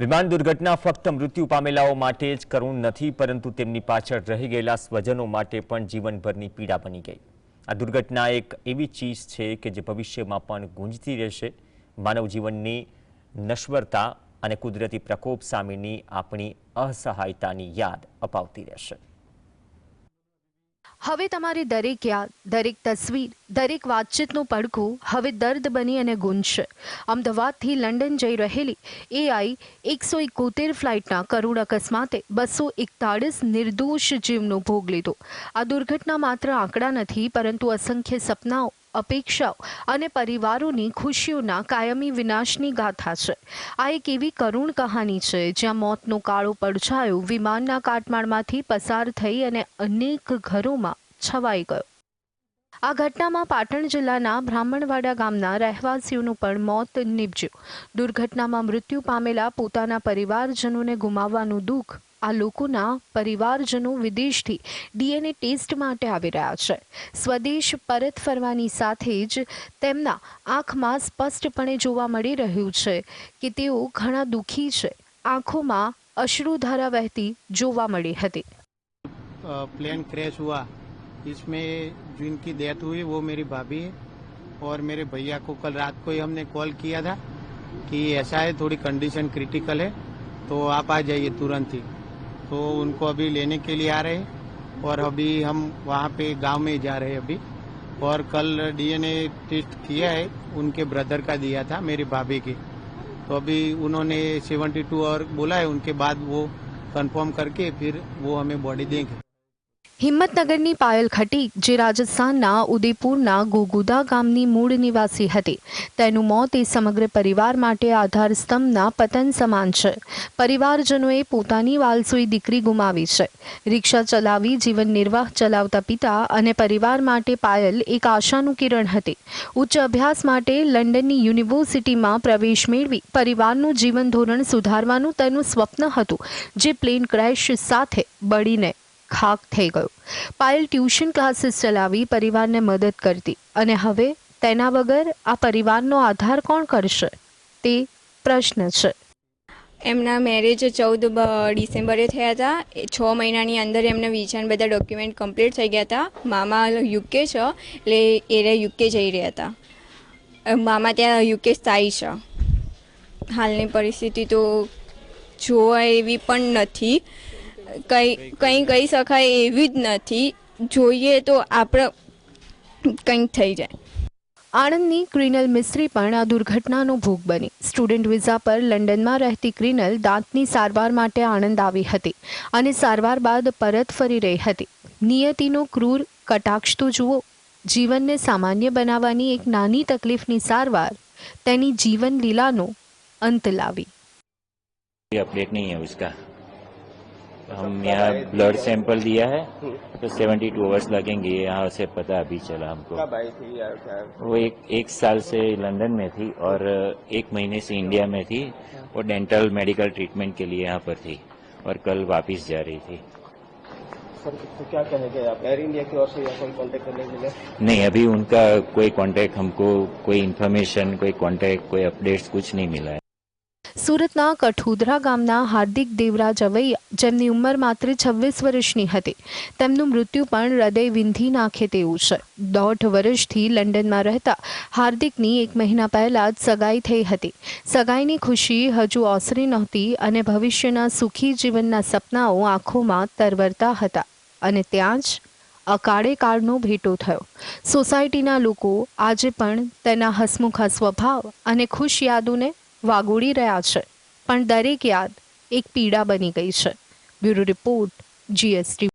વિમાન દુર્ઘટના ફક્ત મૃત્યુ પામેલાઓ માટે જ કરુણ નથી, પરંતુ તેમની પાછળ રહી ગયેલા સ્વજનો માટે પણ જીવનભરની પીડા બની ગઈ. આ દુર્ઘટના એક એવી ચીજ છે કે જે ભવિષ્યમાં પણ ગુંજતી રહેશે. માનવ જીવનની નશ્વરતા અને કુદરતી પ્રકોપ સામેની આપણી અસહાયતાની યાદ અપાવતી રહેશે. હવે તમારી દરેક યાદ, દરેક તસવીર, દરેક વાતચીતનું પડઘું હવે દર્દ બની અને ગુંજશે. અમદાવાદથી લંડન જઈ રહેલી એઆઈ એકસો એકોતેર ફ્લાઇટના કરુણ અકસ્માતે બસો એકતાળીસ નિર્દોષ જીવનો ભોગ લીધો. આ દુર્ઘટના માત્ર આંકડા નથી, પરંતુ અસંખ્ય સપનાઓ અપેક્ષાઓ અને પરિવારોની ખુશીઓના કાયમી વિનાશની ગાથા છે. આ એક એવી કરુણ કહાની છે, જ્યાં મોતનો કાળો પડછાયો વિમાનના કાટમાળમાંથી પસાર થઈ અને અનેક ઘરોમાં છવાઈ ગયો. આ ઘટનામાં પાટણ જિલ્લાના બ્રાહ્મણવાડા ગામના રહેવાસીઓનું પણ મોત નીપજ્યું. દુર્ઘટનામાં મૃત્યુ પામેલા પોતાના પરિવારજનોને ગુમાવવાનું દુઃખ આ લોકોના પરિવારજનો વિદેશથી ડીએનએ ટેસ્ટ માટે આવી રહ્યા છે સ્વદેશ પરત ફરવાની સાથે જ તેમના આંખમાં સ્પષ્ટપણે જોવા મળી રહ્યું છે કે તેઓ ઘણા દુઃખી છે આંખોમાં અશ્રુધારા વહેતી જોવા મળી હતી अ, प्लेन क्रैश हुआ इसमें जिनकी डेथ हुई वो मेरी भाभी है और मेरे भैया को कल रात को ही हमने कॉल किया था कि ऐसा है थोड़ी कंडीशन क्रिटिकल है तो आप आ जाइए तुरंत ही तो उनको अभी लेने के लिए आ रहे हैं और अभी हम वहाँ पे गाँव में जा रहे हैं अभी। और कल डीएनए टेस्ट किया है, उनके ब्रदर का दिया था, मेरे भाभी के। तो अभी उन्होंने 72 और बोला है, उनके बाद वो कंफर्म करके फिर वो हमें बॉडी देंगे। હિંમતનગરની પાયલ ખટીક જે રાજસ્થાનના ઉદયપુરના ગોગુદા ગામની મૂળ નિવાસી હતી. તેનું મોત એ સમગ્ર પરિવાર માટે આધાર સ્તંભના પતન સમાન છે. પરિવારજનોએ પોતાની વાલસોઈ દીકરી ગુમાવી છે. રિક્ષા ચલાવી જીવન નિર્વાહ ચલાવતા પિતા અને પરિવાર માટે પાયલ એક આશાનું કિરણ હતી. ઉચ્ચ અભ્યાસ માટે લંડનની યુનિવર્સિટીમાં પ્રવેશ મેળવી પરિવારનું જીવન ધોરણ સુધારવાનું તેનું સ્વપ્ન હતું, જે પ્લેન ક્રેશ સાથે બળીને ખાક થઈ ગયો. પાયલ ટ્યુશન ક્લાસીસ ચલાવી પરિવારને મદદ કરતી અને હવે તેના વગર આ પરિવારનો આધાર કોણ કરશે? તે પ્રશ્ન છે. એમના મેરેજ ચૌદ ડિસેમ્બરે થયા હતા. છ મહિનાની અંદર એમના વિઝાન બધા ડોક્યુમેન્ટ કમ્પ્લીટ થઈ ગયા હતા. મામા યુકે છે, એટલે એ યુકે જઈ રહ્યા હતા. મામા ત્યાં યુકે સ્થાયી છે. હાલની પરિસ્થિતિ તો જોવા એવી પણ નથી. કંઈ કંઈ કહી શકાય એવી જ નથી જોઈએ તો આપણે કંઈક થઈ જાય આણંદની ક્રિનલ મિસ્ત્રી પણ આ દુર્ઘટનાનો ભોગ બની સ્ટુડન્ટ વિઝા પર લંડનમાં રહેતી ક્રિનલ દાંતની સારવાર માટે આણંદ આવી હતી અને સારવાર બાદ પરત ફરી રહી હતી નિયતિનો ક્રૂર કટાક્ષ તો જુઓ જીવનને સામાન્ય બનાવવાની એક નાની તકલીફની સારવાર તેની જીવન લીલાનો અંત લાવી कोई अपडेट नहीं है उसका हम यहाँ ब्लड सैंपल दिया है तो 72 टू आवर्स लगेंगे यहाँ से पता अभी चला हमको। कब आई थी या क्या? वो एक एक साल से लंदन में थी और एक महीने से इंडिया में थी वो डेंटल मेडिकल ट्रीटमेंट के लिए यहाँ पर थी और कल वापस जा रही थी। सर तो क्या कहेंगे आप? एयर इंडिया की ओर से या कोई कांटेक्ट करने के लिए? नहीं अभी उनका कोई कांटेक्ट हमको कोई इन्फॉर्मेशन कोई कांटेक्ट कोई अपडेट्स कुछ नहीं मिला है। સુરતના કઠુદરા ગામના હાર્દિક દેવરાજ અવૈયા જેમની ઉંમર માત્ર છવ્વીસ વર્ષની હતી. તેમનું મૃત્યુ પણ હૃદય વિંધી નાખે તેવું છે. દોઢ વર્ષથી લંડનમાં રહેતા હાર્દિકની એક મહિના પહેલા જ સગાઈ થઈ હતી. સગાઈની ખુશી હજુ ઓસરી નહોતી અને ભવિષ્યના સુખી જીવનના સપનાઓ આંખોમાં તરવરતા હતા અને ત્યાં જ અકાળે કાળનો ભેટો થયો. સોસાયટીના લોકો આજે પણ તેના હસમુખા સ્વભાવ અને ખુશ યાદોને વાગોળી રહ્યા છે. પણ દરેક યાદ એક પીડા બની ગઈ છે. Bureau report GST